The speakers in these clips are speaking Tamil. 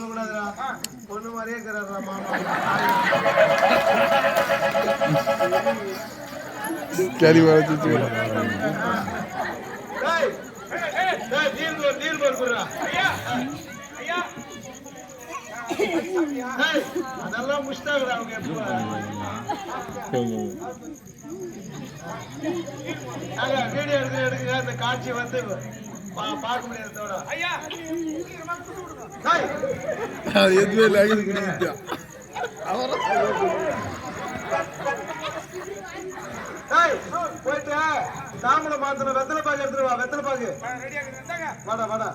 சொல்லக்கூடாதுடா பொண்ணு மாதிரியே இருக்கிறாரா மாமா. கேரி வளர்த்து அதெல்லாம் முஷ்டாங்கடா அவங்க வீடியோ எடுத்து எடுங்க இந்த காட்சி வந்து பார்க்க முடியாததோட. டேய் அது எதுவுமே கிடையாது டேய் போயிட்டு. தாமரை மாத்தணும் வெத்தலை பாக்கு எடுத்துட்டு வா வெத்தலை பாக்கு வாடா வாடா.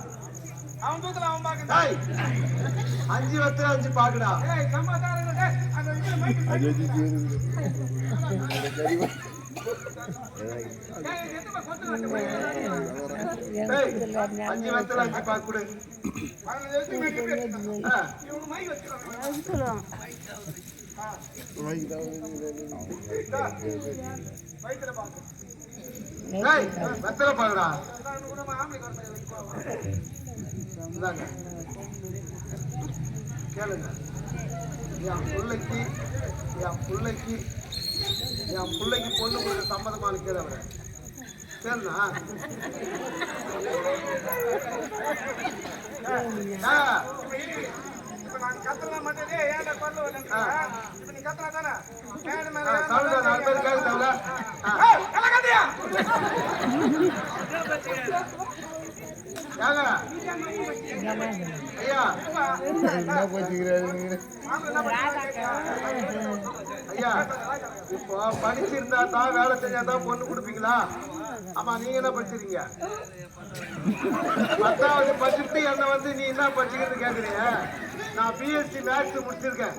அவன் தூக்கல அவன் பாக்க டேய் அஞ்சு வெத்தலை அஞ்சு பாக்குடா ஏய் சம்மாதாரம் அந்த இதுல மைக் அஞ்சு வெத்தலை அஞ்சு பாக்கு கொடு கேளுங்க என் பிள்ளைக்கு என் பிள்ளைக்கு என் பிள்ளைக்கு பொண்ணு கொடுக்க சம்மதமான கேளு அவரை. சரிண்ணா? ஐயா. என்ன போச்சுக்கிறாரு ஐயா இப்போ படிச்சிருந்தா தான் வேலை செஞ்சா தான் பொண்ணு கொடுப்பீங்களா? ஆமா நீங்க என்ன படிச்சிருக்கீங்க? பத்தாவது படிச்சுட்டு என்ன வந்து நீ என்ன படிச்சுக்கிறது கேக்குறீங்க? நான் பிஎஸ்சி மேத்ஸ் முடிச்சிருக்கேன்.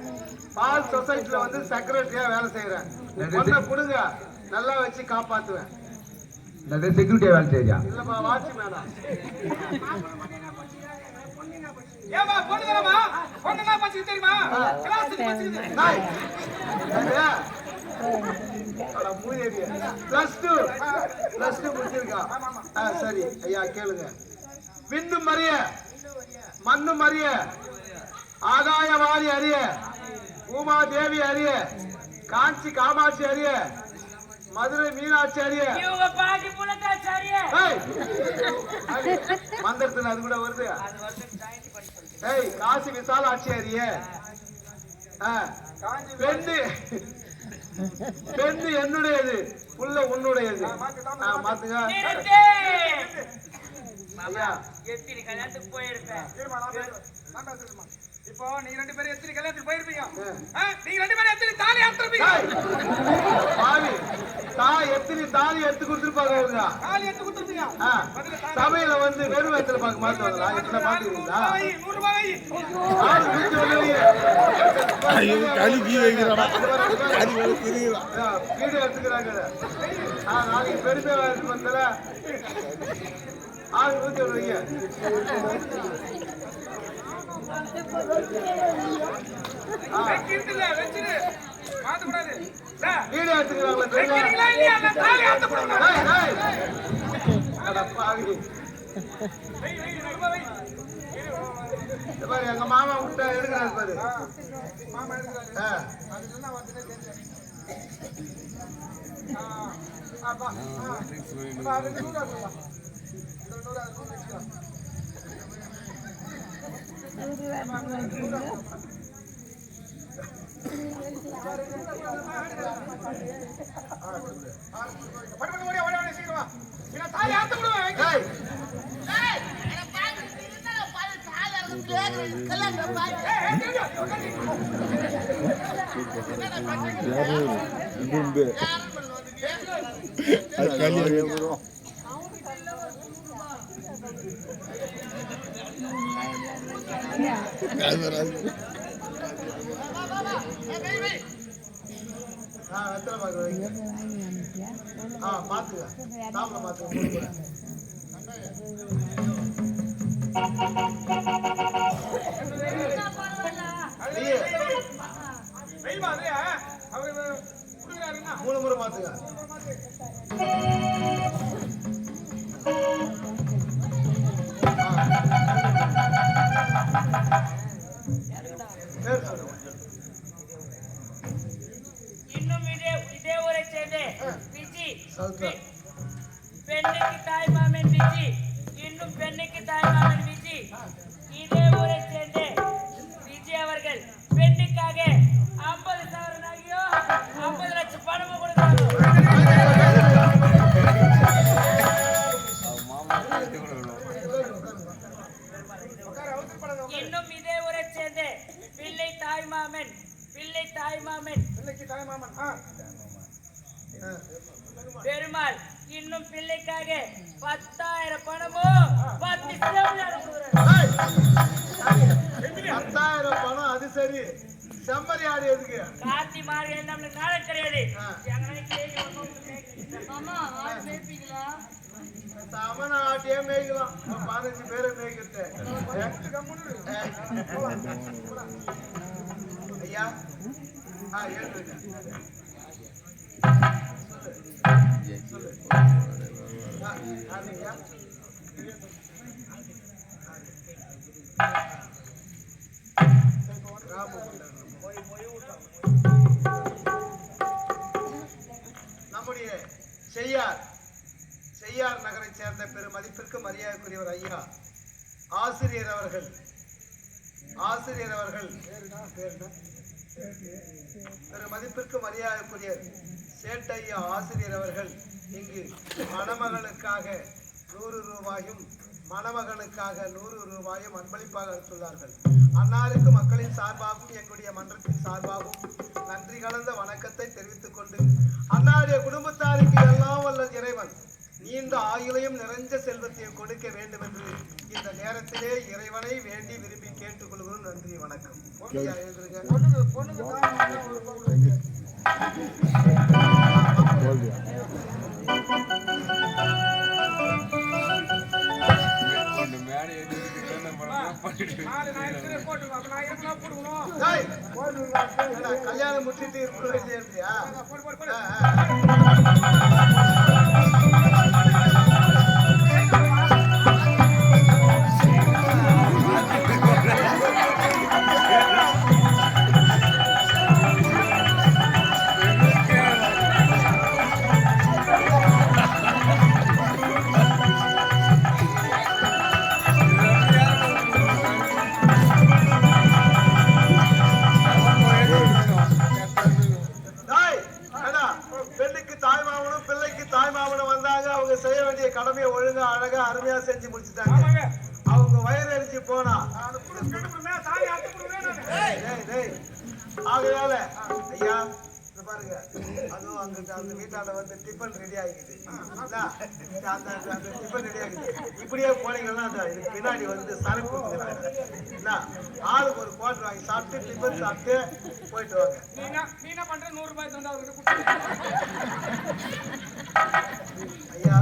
பால் சொசைட்டில வந்து செக்ரட்டரியா வேலை செய்யறேன் பொண்ணை கொடுங்க. நல்லா வச்சு காப்பாத்துவேன். செக்யூரிட்டியா வேலை செய்யா இல்லப்பா வாட்சி மேடம் ஏமா பொண்ணுங்களா பொண்ணுனா பச்சு தெரியுமா? கிளாஸ் பச்சு நாய். பிளஸ் டூ பிளஸ் டூ முடிச்சிருக்கா. ஆ, சரி. ஐயா கேளுங்க. விந்து மறிய மண்ணு மறிய ஆகாய வாரி அறிய உமா தேவி அறிய காஞ்சி காமாட்சி அறிய மதுரை மீனாட்சி அறிய. மந்திரத்துல அது கூட வருது. ஏய் காசி விசாலாட்சி அறிய ஆ, பெண்ணு பெண்ணு என்னுடையது புள்ள உன்னுடையது. மாத்துங்க. எத்தனை கல்யாணத்துக்கு போயிருப்பேன் இப்போ நீங்க ரெண்டு பேரும் எத்தனை கல்யாணத்துக்கு போயிருப்பீங்க. நீங்க ரெண்டு பேரும் எத்தனை தாலி அறுத்திருப்பீங்க தாய் எத்தனை தாலி எடுத்து கொடுத்துருப்பாங்க அவங்க தாலி எடுத்து சபையில வந்து வெறும் வயத்துல பார்க்க மாட்டாங்களா எத்தனை ஐயோ களி கீ வைக்கிறான் வீடியோ எடுத்துக்கிறாங்க. ஆ நாளைக்கு பெருசா எடுத்து வந்தல ஆள் ஊத்தி விடுறீங்க ஆ, வைக்கிறதுல வச்சிரு மாத்த கூடாது டேய், வீடியோ எடுத்துக்கிறாங்களா அட பாவி. பாரு, எங்க மாமா விட்டா எடுக்கிறாரு பாரு மாமா எடுக்கிறாரு அது சொன்னா வந்து அப்பா ஆ அப்பா, அது நூறு. இது நூறு வச்சுக்கலாம். பட்டு பட்டு ஓடி, சீக்கிரம் வா. ஆ, வெத்தலை பாக்கு வைங்க. ஆ, மாத்துங்க. தாம்பளை மாத்துங்க, மூணு கூட. நீயே, வெயில்மா, அது, మేము ఇదే ఇదే ఊరే చేయండి పిచ్చి పెళ్ళికి తాయి మామేని పిచ్చి பெருமாள் இன்னும் பிள்ளைக்காக பத்தாயிரம் பத்து. ஏய், பத்தாயிரம் பணம் அது சரி. செம்மறி ஆடு எதுக்கு? கார்த்தி மார்கழி நம்மளுக்கு நாளம் கிடையாது. சமண ஆட்டையே மேய்க்கலாம். பதினஞ்சு பேரை மேய்க்கிறது. ஐயா. ஆ எழுதுங்க நம்முடைய செய்யார் செய்யார் நகரைச் சேர்ந்த பெருமதிப்பிற்கு மரியாதைக்குரியவர் ஐயா ஆசிரியர் அவர்கள் ஆசிரியர் அவர்கள் பேர் என்ன? பெரு மதிப்பிற்கு மரியாதைக்குரிய சேட்டையா ஆசிரியர் அவர்கள் இங்கு மணமகளுக்காக நூறு ரூபாயும் மணமகனுக்காக நூறு ரூபாயும் அன்பளிப்பாக அளித்துள்ளார்கள் அன்னாருக்கு மக்களின் சார்பாகவும் எங்களுடைய மன்றத்தின் சார்பாகவும் நன்றி கலந்த வணக்கத்தை தெரிவித்துக் கொண்டு அன்னாருடைய குடும்பத்தாருக்கு எல்லாம் வல்ல இறைவன் நீண்ட ஆயுளையும் நிறைஞ்ச செல்வத்தையும் கொடுக்க வேண்டும் என்று இந்த நேரத்திலே இறைவனை வேண்டி விரும்பி கேட்டுக்கொள்கிறோம். நன்றி வணக்கம். கல்யாணம் முடிச்சிட்டு இருக்கிற ஆகையால ஐயா பாருங்க. அதுவும் அங்க அந்த வீட்டாண்ட வந்து டிஃபன் ரெடி ஆகிக்குது? அந்த அந்த- அந்த டிஃபன் ரெடி இப்படியே போனீங்கன்னா அந்த இதுக்கு பின்னாடி வந்து சரக்கு கொடுக்குறாங்க. என்ன ஆளுக்கு ஒரு குவார்டர் வாங்கி சாப்பிட்டு டிஃபன் சாப்பிட்டு போயிட்டு வாங்க. நீ என்ன- பண்ற? நூறு ரூபாய் தந்தா. ஐயா.